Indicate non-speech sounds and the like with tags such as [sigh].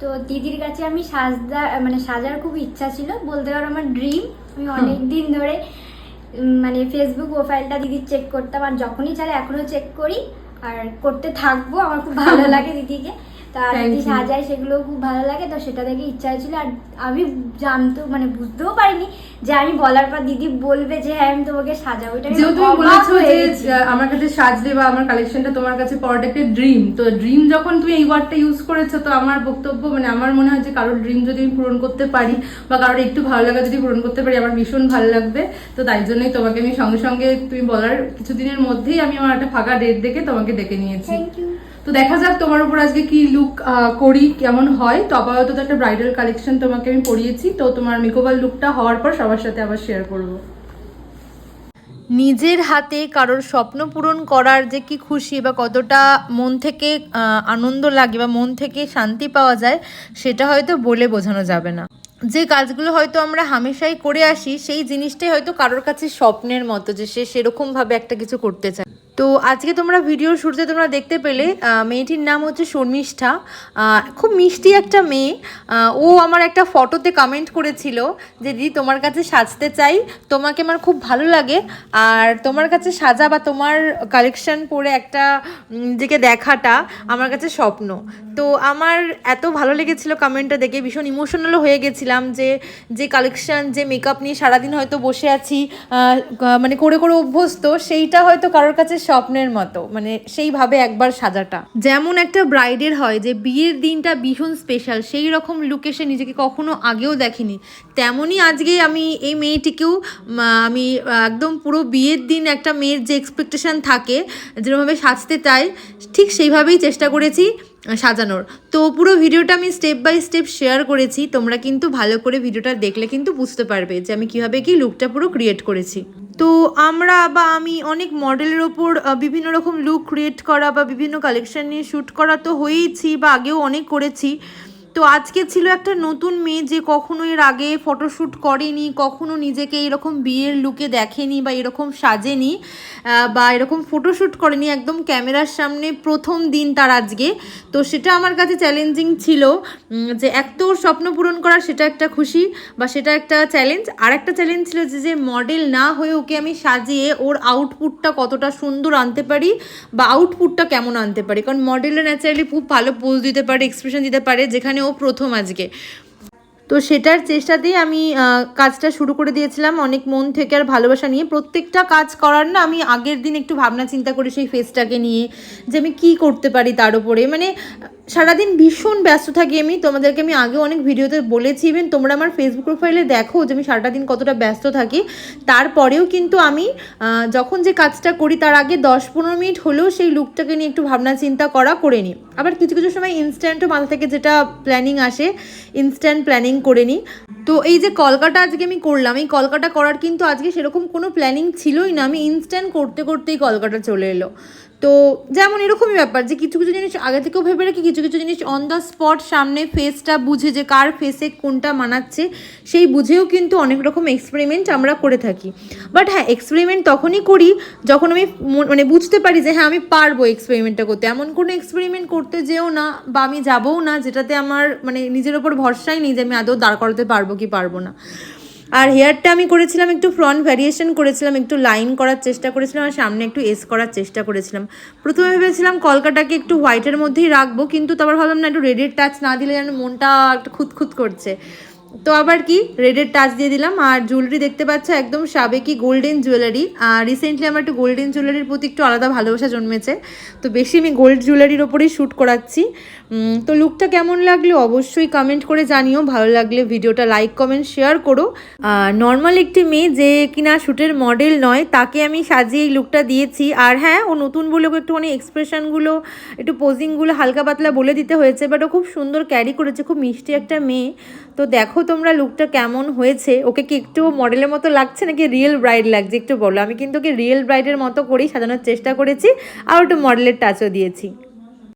তো দিদির কাছে আমি সাজদা মানে সাজার খুব ইচ্ছা ছিল। বলতে পারো আমার ড্রিম আমি অনেক দিন ধরে মানে ফেসবুক প্রোফাইলটা দিদির চেক করতাম। আর যখনই চাই এখনও চেক করি। আর করতে থাকব আমার খুব ভালো [laughs] লাগে দিদিকে। তা Thank দিদি you. সাজায় সেগুলো খুব ভালো লাগে। তো সেটা দেখে ইচ্ছা হয়েছিল। আর আমি জানতো মানে বুঝতেও পারিনি যে আমি বলার পর দিদি বলবে যে হ্যাঁ আমি তোমাকে সাজাবো। এটা যেহেতু তুমি বলেছ যে আমার কাছে সাজলে বা আমার কালেকশনটা তোমার কাছে পড়াটা একটা ড্রিম তো ড্রিম যখন তুমি এই ওয়ার্ডটা ইউজ করেছ তো আমার বক্তব্য মানে আমার মনে হয় যে কারোর ড্রিম যদি আমি পূরণ করতে পারি বা কারোর একটু ভালো লাগা যদি পূরণ করতে পারি আমার ভীষণ ভালো লাগবে। তো তাই জন্যই তোমাকে আমি সঙ্গে সঙ্গে তুমি বলার কিছুদিনের মধ্যেই আমি আমার একটা ফাঁকা ডেট দেখে তোমাকে ডেকে নিয়েছি। থ্যাংক ইউ তো দেখা যাক তোমার উপর আজকে কি লুক করি, কেমন হয়। তো আপাতত একটা ব্রাইডাল কালেকশন তোমাকে আমি পরিয়েছি। তো তোমার মেকওভার লুকটা হওয়ার পর সবার সাথে আবার শেয়ার করব। নিজের হাতে কারোর স্বপ্ন পূরণ করার যে কি খুশি বা কতটা মন থেকে আনন্দ লাগে বা মন থেকে শান্তি পাওয়া যায়, সেটা হয়তো বলে বোঝানো যাবে না। যে কাজগুলো হয়তো আমরা হামেশাই করে আসি, সেই জিনিসটাই হয়তো কারোর কাছে স্বপ্নের মতো যে সে সেরকমভাবে একটা কিছু করতে চায়। তো আজকে তোমরা ভিডিওর শুরুতে তোমরা দেখতে পেলে মেয়েটির নাম হচ্ছে শর্মিষ্ঠা। খুব মিষ্টি একটা মেয়ে। ও আমার একটা ফটোতে কমেন্ট করেছিল যে, দিদি, তোমার কাছে সাজতে চাই, তোমাকে আমার খুব ভালো লাগে। আর তোমার কাছে সাজা বা তোমার কালেকশন পরে একটা নিজেকে দেখাটা আমার কাছে স্বপ্ন। তো আমার এত ভালো লেগেছিল কমেন্টটা দেখে, ভীষণ ইমোশনালও হয়ে গেছিলাম যে যে কালেকশন যে মেকআপ নিয়ে সারাদিন হয়তো বসে আছি মানে করে করে অভ্যস্ত, সেইটা হয়তো কারোর কাছে স্বপ্নের মতো মানে সেইভাবে একবার সাজাটা। যেমন একটা ব্রাইডের হয় যে বিয়ের দিনটা ভীষণ স্পেশাল সেই রকম লুকে সে নিজেকে কখনো আগেও দেখেনি। তেমনই আজকে আমি এই মেয়েটিকেও আমি একদম পুরো বিয়ের দিন একটা মেয়ের যে এক্সপেকটেশন থাকে, যেরকমভাবে সাজতে চাই, ঠিক সেইভাবেই চেষ্টা করেছি সাজানোর। তো পুরো ভিডিওটা আমি স্টেপ বাই স্টেপ শেয়ার করেছি, তোমরা কিন্তু ভালো করে ভিডিওটা দেখলে কিন্তু বুঝতে পারবে যে আমি কীভাবে কি লুকটা পুরো ক্রিয়েট করেছি। তো আমরা বা আমি অনেক মডেলের ওপর বিভিন্ন রকম লুক ক্রিয়েট করা বা বিভিন্ন কালেকশান নিয়ে শ্যুট করা তো হয়েইছি বা আগেও অনেক করেছি। তো আজকে ছিল একটা নতুন মেয়ে যে কখনো এর আগে ফটোশ্যুট করেনি, কখনো নিজেকে এরকম বিয়ের লুকে দেখেনি বা এরকম সাজেনি বা এরকম ফটোশ্যুট করেনি একদম ক্যামেরার সামনে প্রথম দিন তার আজকে। তো সেটা আমার কাছে চ্যালেঞ্জিং ছিল যে এক তো স্বপ্ন পূরণ করা সেটা একটা খুশি বা সেটা একটা চ্যালেঞ্জ আর একটা চ্যালেঞ্জ ছিল যে যে মডেল না হয়ে ওকে আমি সাজিয়ে ওর আউটপুটটা কতটা সুন্দর আনতে পারি বা আউটপুটটা কেমন আনতে পারি। কারণ মডেলরা ন্যাচারালি খুব ভালো পোজ দিতে পারে এক্সপ্রেশন দিতে পারে, যেখানে ও প্রথম আজকে। তো সেটার চেষ্টাতেই আমি কাজটা শুরু করে দিয়েছিলাম। অনেক মন থেকে আর ভালোবাসা নিয়ে। প্রত্যেকটা কাজ করার না আমি আগের দিন একটু ভাবনা চিন্তা করি সেই ফেসটাকে নিয়ে, যে আমি কী করতে পারি তার উপরে। মানে সারাদিন ভীষণ ব্যস্ত থাকি আমি। তোমাদেরকে আমি আগে অনেক ভিডিওতে বলেছি ইভেন তোমরা আমার ফেসবুক প্রোফাইলে দেখো যে আমি সারাটা দিন কতটা ব্যস্ত থাকি। তারপরেও কিন্তু আমি যখন যে কাজটা করি তার আগে দশ পনেরো মিনিট হলেও সেই লুকটাকে নিয়ে একটু ভাবনা চিন্তা করা করে নিই। আবার কিছু কিছু সময় ইনস্ট্যান্টও মাথা থেকে যেটা প্ল্যানিং আসে ইনস্ট্যান্ট প্ল্যানিং করে নিই তো এই যে কলকাটা আজকে আমি করলাম, এই কলকাটা করার কিন্তু আজকে সেরকম কোনো প্ল্যানিং ছিলই না। আমি ইনস্ট্যান্ট করতে, করতেই কলকাটা চলে এলো। তো যেমন এরকমই ব্যাপার যে কিছু কিছু জিনিস আগে থেকেও ভেবে রাখি কিছু কিছু জিনিস অন দ্য স্পট সামনে ফেসটা বুঝে যে কার ফেসে কোনটা মানাচ্ছে, সেই বুঝেও কিন্তু অনেক রকম এক্সপেরিমেন্ট আমরা করে থাকি। বাট হ্যাঁ এক্সপেরিমেন্ট তখনই করি যখন আমি মন- বুঝতে পারি যে হ্যাঁ আমি পারব এক্সপেরিমেন্টটা করতে। এমন কোনো এক্সপেরিমেন্ট করতে যেও না বা আমি যাবও না যেটাতে আমার মানে নিজের ওপর ভরসাই নেই যে আমি আদৌ দাঁড় করাতে পারব কি পারব না। আর হেয়ারটা আমি করেছিলাম একটু ফ্রন্ট ভ্যারিয়েশন করেছিলাম, একটু লাইন করার চেষ্টা করেছিলাম আর সামনে একটু এস করার চেষ্টা করেছিলাম। প্রথমে ভেবেছিলাম কলকাটাকে একটু হোয়াইটের মধ্যেই রাখব, কিন্তু তারপর ভাবলাম না, একটু রেডের টাচ না দিলে যেন মনটা একটু খুঁতখুত করছে। তো আবার কি? রেডের টাচ দিয়ে দিলাম। আর জুয়েলারি দেখতে পাচ্ছ, একদম সাবেকি গোল্ডেন জুয়েলারি আর রিসেন্টলি আমার একটু গোল্ডেন জুয়েলারির প্রতি একটু আলাদা ভালোবাসা জন্মেছে। তো বেশি আমি গোল্ড জুয়েলারির ওপরেই শ্যুট করাচ্ছি। তো লুকটা কেমন লাগল অবশ্যই কমেন্ট করে জানিও। ভালো লাগলে ভিডিওটা লাইক কমেন্ট শেয়ার করো। নর্মাল একটি মেয়ে যে কিনা শ্যুটের মডেল নয়, তাকে আমি সাজিয়ে এই লুকটা দিয়েছি। আর হ্যাঁ ও নতুন বলে ওকে একটুখানি এক্সপ্রেশনগুলো একটু পোজিংগুলো হালকা পাতলা বলে দিতে হয়েছে। বাট ও খুব সুন্দর ক্যারি করেছে, খুব মিষ্টি একটা মেয়ে। তো দেখো তোমরা লুকটা কেমন হয়েছে। ওকে কি একটু মডেলের মতো লাগছে নাকি রিয়েল ব্রাইড লাগছে? একটু বলো। আমি কিন্তু ওকে রিয়েল ব্রাইডের মতো করেই সাজানোর চেষ্টা করেছি, আর একটু মডেলের টাচও দিয়েছি।